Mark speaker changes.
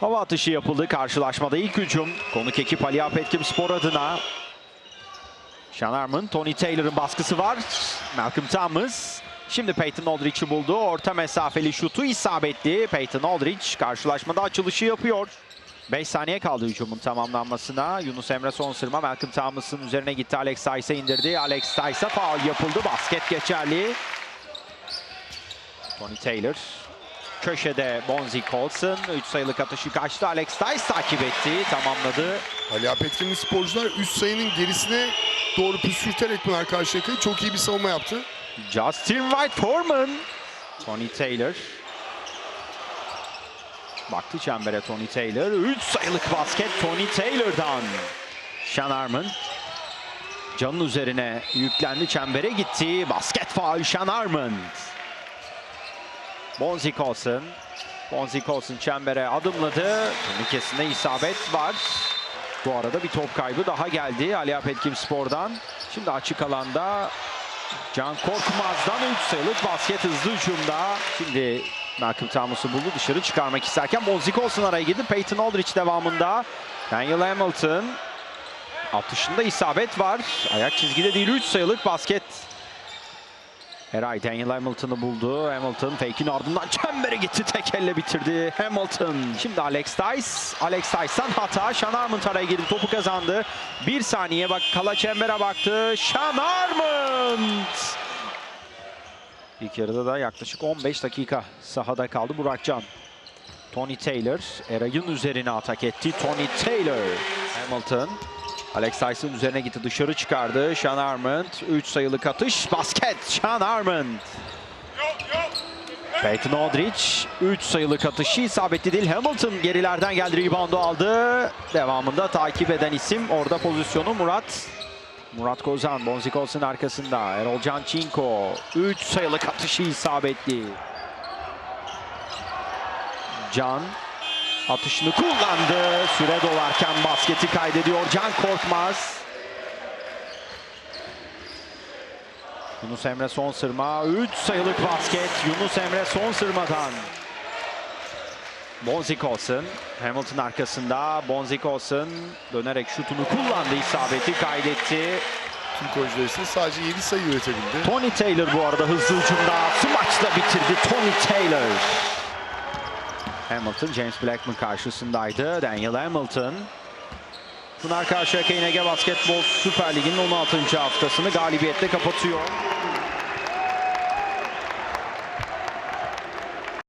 Speaker 1: Hava atışı yapıldı karşılaşmada ilk hücum. Konuk ekip Ali Apetkim Spor adına. Sean Harmon, Tony Taylor'ın baskısı var. Malcolm Thomas. Şimdi Peyton Aldrich'i buldu. Orta mesafeli şutu isabetli. Peyton Aldrich karşılaşmada açılışı yapıyor. 5 saniye kaldı hücumun tamamlanmasına. Yunus Emre son sırma. Malcolm Thomas'ın üzerine gitti. Alex Tice'a indirdi. Alex Tice'a faul yapıldı. Basket geçerli. Tony Taylor. Köşede Bonzi Colson. 3 sayılık atışı kaçtı. Alex Tice takip etti. Tamamladı.
Speaker 2: Ali Apetkin'in sporcular üst sayının gerisine doğru püskürterek Pınar Karşıyaka'yı çok iyi bir savunma yaptı.
Speaker 1: Justin White Foreman. Tony Taylor. Baktı çembere Tony Taylor. 3 sayılık basket Tony Taylor'dan. Sean Harmon. Canın üzerine yüklendi çembere gitti. Basket faul Sean Harmon. Bonzi Colson. Bonzi Colson çembere adımladı. Turnikesinde isabet var. Bu arada bir top kaybı daha geldi Ali Apetkim Spor'dan. Şimdi açık alanda Can Korkmaz'dan 3 sayılık basket hızlı hücumda. Şimdi Malcolm Thomas'ı buldu dışarı çıkarmak isterken Bonzi Colson araya girdi. Peyton Aldrich devamında. Daniel Hamilton. Atışında isabet var. Ayak çizgide değil 3 sayılık basket. Eray Daniel Hamilton'ı buldu. Hamilton fake'in ardından çembere gitti. Tek elle bitirdi Hamilton. Şimdi Alex Tice. Alex Tice'dan hata. Sean Harmon araya girdi. Topu kazandı. Bir saniye bak kala çembere baktı. Sean Harmon. İlk yarıda da yaklaşık 15 dakika sahada kaldı Burakcan. Tony Taylor Eray'ın üzerine atak etti. Tony Taylor. Hamilton. Alex Tyson üzerine gitti dışarı çıkardı. Sean Armand 3 sayılık atış. Basket Sean Armand. Peyton Aldrich 3 sayılık atışı isabetli değil. Hamilton gerilerden geldi reboundu aldı. Devamında takip eden isim orada pozisyonu Murat. Murat Kozan, Bonzi Colson arkasında. Erol Can Çinko 3 sayılık atışı isabetli. Can Atışını kullandı. Süre dolarken basketi kaydediyor Can Korkmaz. Yunus Emre son sırma. 3 sayılık basket. Yunus Emre son sırmadan. Bonzi Colson. Hamilton arkasında. Bonzi Colson dönerek şutunu kullandı. isabeti kaydetti.
Speaker 2: Türk oyuncular ise sadece 7 sayı üretebildi.
Speaker 1: Tony Taylor bu arada hızlı hücumda smaçla bitirdi Tony Taylor. Hamilton James Blackman karşısındaydı. Daniel Hamilton. Pınar Karşıyaka İNG Basketbol Süper Ligi'nin 16. haftasını galibiyetle kapatıyor.